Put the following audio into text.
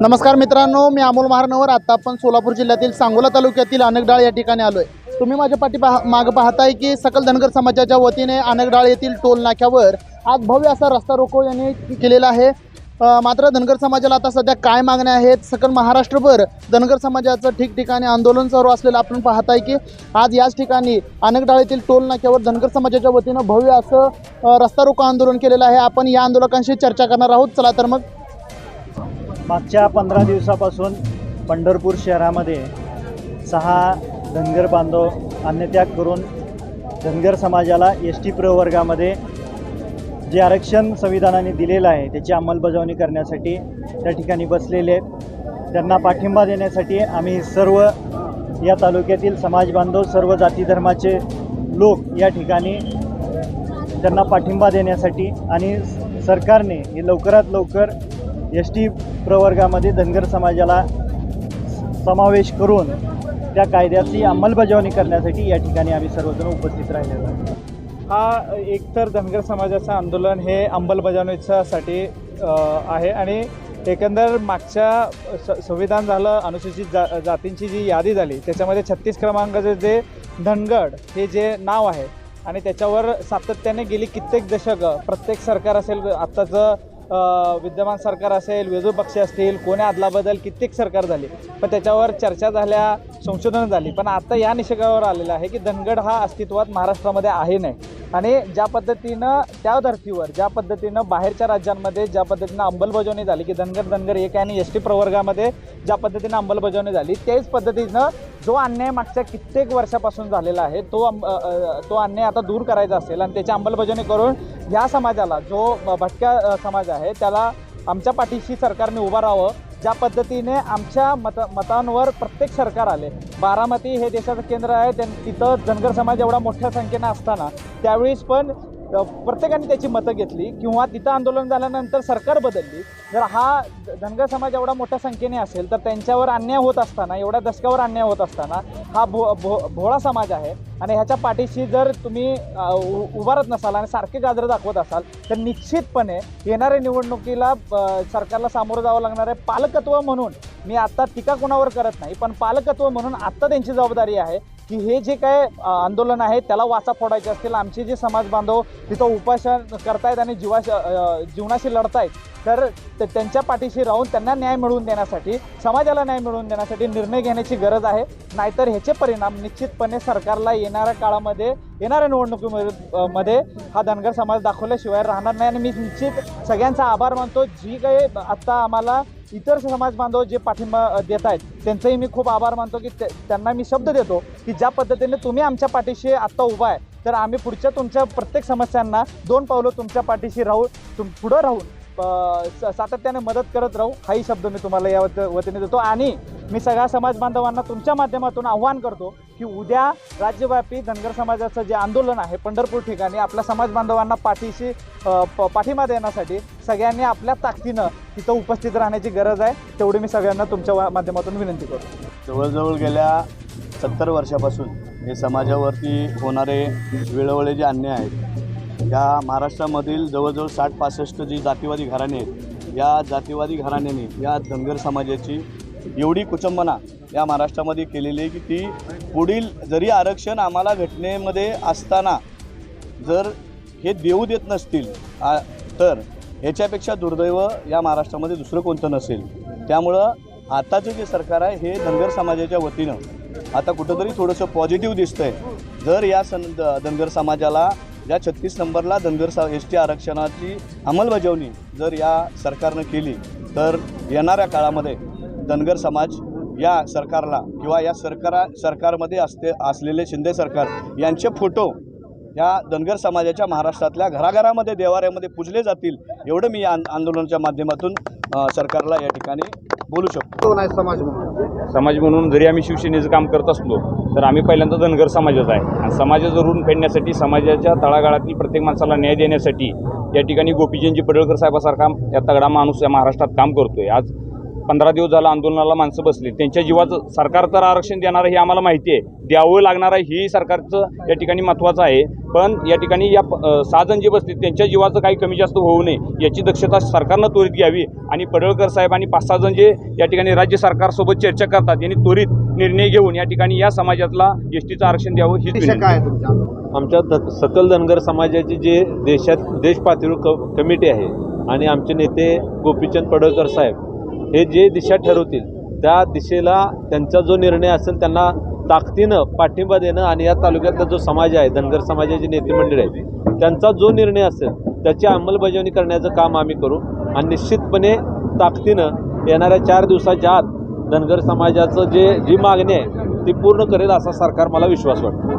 नमस्कार मित्रांनो मी अमोल महारनवर. आता आपण सोलापूर जिल्ह्यातील सांगोला तालुक्यातील अनेकडाळ या ठिकाणी आलोय. तुम्ही माझ्या पाठी पाह मागं पाहताय की सकल धनगर समाजाच्या वतीने अनेकडाळ येथील टोल नाक्यावर आज भव्य असा रस्ता रोको यांनी केलेला आहे. मात्र धनगर समाजाला आता सध्या काय मागण्या आहेत? सकल महाराष्ट्रभर धनगर समाजाचं ठिकठिकाणी आंदोलन सुरू असलेलं आपण पाहताय की आज याच ठिकाणी अनेकडाळ येथील टोल नाक्यावर धनगर समाजाच्या वतीनं भव्य असं रस्ता रोको आंदोलन केलेलं आहे. आपण या आंदोलकांशी चर्चा करणार आहोत. चला तर मग मागच्या पंधरा दिवसापासून पंढरपूर शहरामध्ये सहा धनगर बांधव अन्नत्याग करून धनगर समाजाला एस टी प्रवर्गामध्ये जे आरक्षण संविधानाने दिलेलं आहे त्याची अंमलबजावणी करण्यासाठी त्या ठिकाणी बसलेले आहेत. त्यांना पाठिंबा देण्यासाठी आम्ही सर्व या तालुक्यातील समाज बांधव सर्व जाती धर्माचे लोक या ठिकाणी त्यांना पाठिंबा देण्यासाठी आणि सरकारने हे लवकरात लवकर एस टी प्रवर्गामध्ये धनगर समाजाला समावेश करून त्या कायद्याची अंमलबजावणी करण्यासाठी या ठिकाणी आम्ही सर्वजण उपस्थित राहिलेलो आहोत. हा एकतर धनगर समाजाचं आंदोलन हे अंमलबजावणीच्यासाठी आहे आणि एकंदर मागच्या स संविधान झालं अनुसूचित जा जातींची जी यादी झाली त्याच्यामध्ये छत्तीस क्रमांकाचे जे धनगड हे जे नाव आहे आणि त्याच्यावर सातत्याने गेली कित्येक दशकं प्रत्येक सरकार असेल आत्ताचं विद्यमान सरकार असेल विरोधी पक्ष असतील कोणी अदलाबदल कित्येक सरकार झाली. पण त्याच्यावर चर्चा झाल्या संशोधनं झाली. पण आता या निषेकावर आलेलं आहे की धनगड हा अस्तित्वात महाराष्ट्रामध्ये आहे नाही. आणि ज्या पद्धतीनं त्या धर्तीवर ज्या पद्धतीनं बाहेरच्या राज्यांमध्ये ज्या पद्धतीनं अंमलबजावणी झाली की धनगर धनगर एक आणि एस टी प्रवर्गामध्ये ज्या पद्धतीनं अंमलबजावणी झाली त्याच पद्धतीनं जो अन्याय मागच्या कित्येक वर्षापासून झालेला आहे तो अंब- तो अन्याय आता दूर करायचा असेल आणि त्याची अंमलबजावणी करून ह्या समाजाला जो भटक्या समाज आहे त्याला आमच्या पाठीशी सरकारने उभं राहावं ज्या पद्धतीने आमच्या मत मतांवर प्रत्येक सरकार आले. बारामती हे देशाचं केंद्र आहे त्यां तिथं धनगर समाज एवढा मोठ्या संख्येनं असताना त्यावेळीस पण प्रत्येकाने त्याची मतं घेतली किंवा तिथं आंदोलन झाल्यानंतर सरकार बदलली. जर हा धनगर समाज एवढा मोठ्या संख्येने असेल तर त्यांच्यावर अन्याय होत असताना एवढ्या दशकावर अन्याय होत असताना हा भो भो भोळा समाज आहे. आणि ह्याच्या पाठीशी जर तुम्ही उ- उभारत नसाल आणि सारखे गाजरं दाखवत असाल तर निश्चितपणे येणाऱ्या निवडणुकीला सरकारला सामोरं जावं लागणार आहे. पालकत्व म्हणून मी आत्ता टीका कोणावर करत नाही पण पालकत्व म्हणून आत्ता त्यांची जबाबदारी आहे. की हे जे काय आंदोलन आहे त्याला वाचा फोडायचे असतील. आमचे जे समाज बांधव तिथं उपासन करतायत आणि जीवा जीवनाशी लढतायत. तर त्यांच्या पाठीशी राहून त्यांना न्याय मिळवून देण्यासाठी समाजाला न्याय मिळवून देण्यासाठी निर्णय घेण्याची गरज आहे. नाहीतर ह्याचे परिणाम निश्चितपणे सरकारला येणाऱ्या काळामध्ये येणाऱ्या निवडणुकीमध्ये मध्ये हा धनगर समाज दाखवल्याशिवाय राहणार नाही. आणि मी निश्चित सगळ्यांचा आभार मानतो. जी काही आत्ता आम्हाला इतर समाज बांधव जे पाठिंबा देत आहेत त्यांचंही मी खूप आभार मानतो की ते- त्यांना मी शब्द देतो की ज्या पद्धतीने तुम्ही आमच्या पाठीशी आत्ता उभा आहे तर आम्ही पुढच्या तुमच्या प्रत्येक समस्यांना दोन पावलं तुमच्या पाठीशी राहू तुम पुढं राहून सातत्याने मदत करत राहू. हाही शब्द मी तुम्हाला या वतीने देतो. आणि मी सगळ्या समाज बांधवांना तुमच्या माध्यमातून आव्हान करतो की उद्या राज्यव्यापी धनगर समाजाचं जे आंदोलन आहे पंढरपूर ठिकाणी आपल्या समाज बांधवांना पाठीशी प- पाठिंबा देण्यासाठी सगळ्यांनी आपल्या ताकदीनं तिथं उपस्थित राहण्याची गरज आहे. तेवढी मी सगळ्यांना तुमच्या माध्यमातून विनंती करतो. जवळजवळ गेल्या सत्तर वर्षापासून हे समाजावरती होणारे वेळोवेळी जे अन्याय आहेत या महाराष्ट्रामधील जवळजवळ साठ पासष्ट जी जातीवादी घराणे आहेत या जातीवादी घराण्याने या धनगर समाजाची एवढी कुचंबना या महाराष्ट्रामध्ये केलेली आहे की ती पुढील जरी आरक्षण आम्हाला घटनेमध्ये असताना जर हे देऊ देत नसतील तर ह्याच्यापेक्षा दुर्दैव या महाराष्ट्रामध्ये दुसरं कोणतं नसेल. त्यामुळं आताचं जे सरकार आहे हे धनगर समाजाच्या वतीनं आता कुठंतरी थोडंसं पॉझिटिव्ह दिसतं आहे जर या सन द- धनगर समाजाला या छत्तीस नंबरला धनगर सा एस टी आरक्षणाची अंमलबजावणी जर या सरकारनं केली तर येणाऱ्या काळामध्ये धनगर समाज या सरकारला किंवा या सरकारा सरकारमध्ये असते असलेले शिंदे सरकार यांचे फोटो या धनगर समाजाच्या महाराष्ट्रातल्या घराघरामध्ये देवाऱ्यामध्ये पूजले जातील एवढं मी या आंदोलनाच्या माध्यमातून सरकारला या ठिकाणी बोलू शकतो. समाज म्हणून. जरी आम्ही शिवसेनेचं काम करत असलो तर आम्ही पहिल्यांदा धनगर समाजाचा आहे. आणि समाजाचं ऋण फेडण्यासाठी समाजाच्या तळागाळातील प्रत्येक माणसाला न्याय देण्यासाठी या ठिकाणी गोपीचंदजी पडळकर साहेबासारखा या तगडा माणूस या महाराष्ट्रात काम करतोय. आज पंधरा दिवस झालं आंदोलनाला माणसं बसली. त्यांच्या जीवाचं सरकार तर आरक्षण देणार हे आम्हाला माहिती आहे. द्यावं लागणार आहे ही सरकारचं या ठिकाणी महत्त्वाचं आहे. पण या ठिकाणी या सहा जण जे बसले त्यांच्या जीवाचं काही कमी जास्त होऊ नये याची दक्षता सरकारनं त्वरित घ्यावी आणि पडळकर साहेब आणि पाच सहा जण जे या ठिकाणी राज्य सरकारसोबत चर्चा करतात यांनी त्वरित निर्णय घेऊन या ठिकाणी या समाजातला एस टीचं आरक्षण द्यावं काय तुमच्या आमच्या ध सकल धनगर समाजाची जे देशात देश पातळीवर क कमिटी आहे आणि आमचे नेते गोपीचंद पडळकर साहेब हे जे दिशा ठरवतील त्या दिशेला त्यांचा जो निर्णय असेल त्यांना ताकदीनं पाठिंबा देणं आणि या तालुक्यातला जो समाज आहे धनगर समाजाचे नेते मंडळी त्यांचा जो निर्णय असेल त्याची अंमलबजावणी करण्याचं काम आम्ही करू आणि निश्चितपणे ताकदीनं येणाऱ्या चार दिवसाच्या आत धनगर समाजाचं जे जी मागणी आहे ती पूर्ण करेल असा सरकार मला विश्वास वाटतो.